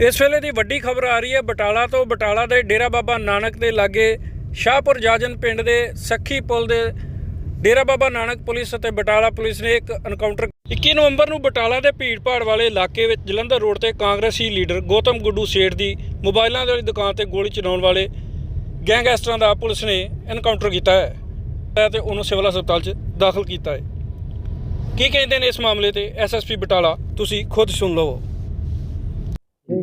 ਇਸ ਵੇਲੇ ਦੀ ਵੱਡੀ ਖਬਰ ਆ ਰਹੀ ਹੈ, ਬਟਾਲਾ ਤੋਂ ਬਟਾਲਾ ਦੇ ਡੇਰਾ ਬਾਬਾ ਨਾਨਕ ਦੇ ਲਾਗੇ ਸ਼ਾਹਪੁਰ ਜਾਜਨ ਪਿੰਡ ਦੇ ਸੱਖੀ ਪੁਲ ਦੇ ਡੇਰਾ ਬਾਬਾ ਨਾਨਕ ਪੁਲਿਸ ਅਤੇ ਬਟਾਲਾ ਪੁਲਿਸ ਨੇ ਇੱਕ ਐਨਕਾਊਂਟਰ 21 ਨਵੰਬਰ ਨੂੰ ਬਟਾਲਾ ਦੇ ਭੀੜਪਾੜ ਵਾਲੇ ਇਲਾਕੇ ਵਿੱਚ ਜਲੰਧਰ ਰੋਡ ਤੇ ਕਾਂਗਰਸੀ ਲੀਡਰ ਗੌਤਮ ਗੁੱਡੂ ਸੇਠ ਦੀ ਮੋਬਾਈਲਾਂ ਵਾਲੀ ਦੁਕਾਨ ਤੇ ਗੋਲੀ ਚਲਾਉਣ ਵਾਲੇ ਗੈਂਗਸਟਰਾਂ ਦਾ ਪੁਲਿਸ ਨੇ ਐਨਕਾਊਂਟਰ ਕੀਤਾ ਹੈ ਤੇ ਉਹਨੂੰ ਸਿਵਲ ਹਸਪਤਾਲ 'ਚ ਦਾਖਲ ਕੀਤਾ ਹੈ। ਕੀ ਕਹਿੰਦੇ ਨੇ ਇਸ ਮਾਮਲੇ ਤੇ ਐਸਐਸਪੀ ਬਟਾਲਾ? ਤੁਸੀਂ ਖੁਦ ਸੁਣ ਲਵੋ।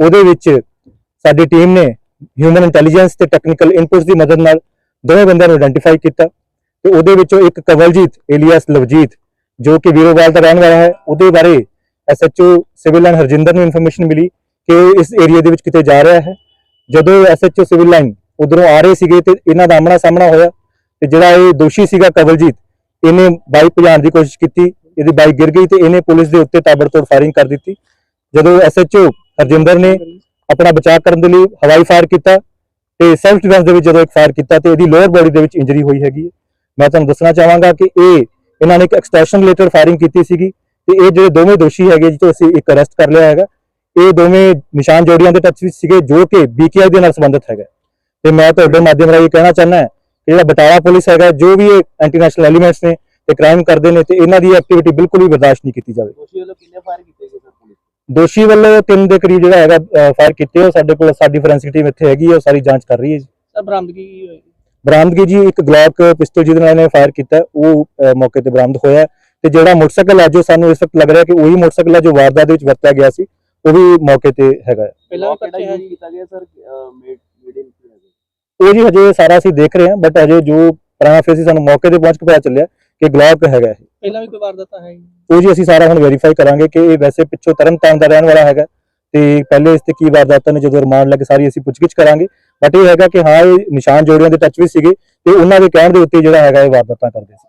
ਉਹਦੇ ਵਿੱਚ ਸਾਡੀ ਟੀਮ ਨੇ ਹਿਊਮਨ ਇੰਟੈਲੀਜੈਂਸ ਤੇ ਟੈਕਨੀਕਲ ਇਨਪੁਟਸ ਦੀ ਮਦਦ ਨਾਲ ਦੋਵੇਂ ਬੰਦਿਆਂ ਨੂੰ ਆਇਡੈਂਟੀਫਾਈ ਕੀਤਾ ਤੇ ਉਹਦੇ ਵਿੱਚੋਂ ਇੱਕ ਕਵਲਜੀਤ ਏਲੀਅਸ ਲਵਜੀਤ, ਜੋ ਕਿ ਵੀਰੋਵਾਲ ਦਾ ਰਹਿਣ ਵਾਲਾ ਹੈ, ਉਹਦੇ ਬਾਰੇ ਐਸਐਚਓ ਸਿਵਲ ਲਾਈਨ ਹਰਜਿੰਦਰ ਨੂੰ ਇਨਫੋਰਮੇਸ਼ਨ ਮਿਲੀ ਕਿ ਇਸ ਏਰੀਆ ਦੇ ਵਿੱਚ ਕਿਤੇ ਜਾ ਰਿਹਾ ਹੈ। ਜਦੋਂ ਐਸਐਚਓ ਸਿਵਲ ਲਾਈਨ ਉਧਰੋਂ ਆ ਰਹੇ ਸੀਗੇ ਤੇ ਇਹਨਾਂ ਦਾ ਆਮਣਾ ਸਾਹਮਣਾ ਹੋਇਆ ਤੇ ਜਿਹੜਾ ਇਹ ਦੋਸ਼ੀ ਸੀਗਾ ਕਵਲਜੀਤ, ਇਹਨੇ ਬਾਈਕ ਭਜਾਉਣ ਦੀ ਕੋਸ਼ਿਸ਼ ਕੀਤੀ, ਇਹਦੀ ਬਾਈਕ ਗਿਰ ਗਈ ਤੇ ਇਹਨੇ ਪੁਲਿਸ ਦੇ ਉੱਤੇ ਤਾਬੜਤੋੜ ਫਾਇਰਿੰਗ ਕਰ ਦਿੱਤੀ। ਜਦੋਂ ਐਸਐਚਓ ਹਰਜਿੰਦਰ ਨੇ ਆਪਣਾ ਬਚਾਅ ਕਰਨ ਦੇ ਲਈ ਹਵਾਈ ਫਾਇਰ ਕੀਤਾ ਤੇ ਸੈਲਫ ਡਿਫੈਂਸ ਦੇ ਵਿੱਚ ਜਦੋਂ ਇੱਕ ਫਾਇਰ ਕੀਤਾ ਤੇ ਇਹਦੀ ਲੋਅਰ ਬੋਡੀ ਦੇ ਵਿੱਚ ਇੰਜਰੀ ਹੋਈ ਹੈਗੀ ਮੈਂ ਤੁਹਾਨੂੰ ਦੱਸਣਾ ਚਾਹਾਂਗਾ ਕਿ ਇਹ ਇਹਨਾਂ ਨੇ ਇੱਕ ਐਕਸਟ੍ਰੈਕਸ਼ਨ ਰਿਲੇਟਡ ਫਾਇਰਿੰਗ ਕੀਤੀ ਸੀਗੀ ਤੇ ਇਹ ਜਿਹੜੇ ਦੋਵੇਂ ਦੋਸ਼ੀ ਹੈਗੇ ਜਿੱਥੇ ਅਸੀਂ ਇੱਕ ਅਰੈਸਟ ਕਰ ਲਿਆ ਹੈਗਾ। ਇਹ ਦੋਵੇਂ ਨਿਸ਼ਾਨ ਜੋੜੀਆਂ ਦੇ ਟੱਚ ਵਿੱਚ ਸੀਗੇ ਜੋ ਕਿ ਬੀਕੇਆਈ ਦੇ ਨਾਲ ਸੰਬੰਧਿਤ ਹੈਗਾ। ਤੇ ਮੈਂ ਤੁਹਾਡੇ ਮਾਧਿਅਮ ਰਾਹੀਂ ਕਹਿਣਾ ਚਾਹੁੰਦਾ ਕਿ ਜਿਹੜਾ ਬਟਾਲਾ ਪੁਲਿਸ ਹੈਗਾ, ਜੋ ਵੀ ਇਹ ਐਂਟੀ ਨੈਸ਼ਨਲ ਐਲੀਮੈਂਟਸ ਨੇ ਤੇ ਕ੍ਰਾਈਮ ਕਰਦੇ ਨੇ ਤੇ ਇਹਨਾਂ ਦੀ ਐਕਟੀਵਿਟੀ ਬਿਲਕੁਲ ਵੀ ਬਰਦਾਸ਼ਤ ਨਹੀਂ ਕੀਤੀ ਜਾਵੇ। ਦੋਸ਼ੀ ਵੱਲੋਂ ਕਿੰਨੇ ਫਾਇਰ ਕੀਤੇ ਗਏ ਸਰ ਪੁਲਿਸ ਦੋਸ਼ੀ ਵੱਲੋਂ ਤਿੰਨ ਦੇ ਕਰੀਬ ਜਿਹੜਾ ਹੈਗਾ ਫਾਇਰ ਕੀਤੇ ਉਹ ਸਾਡੇ ਕੋਲ ਸਾਡੀ ਫੋਰੈਂਸਿਕ ਟੀਮ ਇੱਥੇ ਹੈਗੀ ਹੈ ਉਹ ਸਾਰੀ ਜਾਂਚ ਕਰ ਰਹੀ ਹੈ ਜੀ। ਸਰ ਬਰਾਮਦਗੀ ਕੀ ਹੋਈ ਬਰਾਮਦਗੀ ਜੀ ਇੱਕ ਗਲੌਕ ਪਿਸਟਲ ਜਿਹਦੇ ਨਾਲ ਇਹਨੇ ਫਾਇਰ ਕੀਤਾ ਉਹ ਮੌਕੇ ਤੇ ਬਰਾਮਦ ਹੋਇਆ। ਹੈ ਤੇ ਜਿਹੜਾ ਮੋਟਰਸਾਈਕਲ ਹੈ ਜੋ ਸਾਨੂੰ ਇਸ ਵਕਤ ਲੱਗ ਰਿਹਾ ਕਿ ਉਹੀ ਮੋਟਰਸਾਈਕਲ ਹੈ ਜੋ ਵਾਰਦਾਤ ਦੇ ਵਿੱਚ ਵਰਤਿਆ ਗਿਆ ਸੀ ਉਹ ਵੀ ਮੌਕੇ ਤੇ ਹੈਗਾ ਹੈ। ਪਹਿਲਾਂ ਪਰਚੇ ਹੈ ਕੀਤਾ ਗਿਆ ਸਰ ਮੇਡ ਮੀਡੀਅਮ ਉਹ ਜੀ ਹਜੇ ਸਾਰਾ ਅਸੀਂ ਦੇਖ ਰਹੇ ਹਾਂ ਬਟ ਹਜੇ ਜੋ ਪ੍ਰਾਈਮ ਫੇਸੀ ਸਾਨੂੰ ਮੌਕੇ ਤੇ ਪਹੁੰਚ ਕੇ ਪਤਾ ਚੱਲਿਆ ਕਿ ਗਲੌਕ ਹੈਗਾ ਇਹ। ਪਹਿਲਾਂ ਵੀ ਕੋਈ ਵਾਰਦਾਤ ਹੈ ਉਹ ਜੀ ਅਸੀਂ ਸਾਰਾ ਹੁਣ ਵੈਰੀਫਾਈ ਕਰਾਂਗੇ ਕਿ ਇਹ ਵੈਸੇ ਪਿੱਛੋਂ ਤਰਨਤਾਰਨ ਦਾ ਰਹਿਣ ਵਾਲਾ ਹੈਗਾ ਤੇ ਪਹਿਲੇ ਇਸ ਤੇ ਕੀ ਵਾਰਦਾਤਾਂ ਨੇ ਜਦੋਂ ਰਿਮਾਂਡ ਲੈ ਕੇ ਸਾਰੀ ਅਸੀਂ ਪੁੱਛਗਿੱਛ ਕਰਾਂਗੇ। ਬਟ ਇਹ ਹੈਗਾ ਕਿ ਹਾਂ, ਇਹ ਨਿਸ਼ਾਨ ਜੋੜਿਆਂ ਦੇ ਟੱਚ ਵਿੱਚ ਸੀਗੇ ਤੇ ਉਹਨਾਂ ਦੇ ਕਹਿਣ ਦੇ ਉੱਤੇ ਜਿਹੜਾ ਹੈਗਾ ਇਹ ਵਾਰਦਾਤਾਂ ਕਰਦੇ ਸੀ।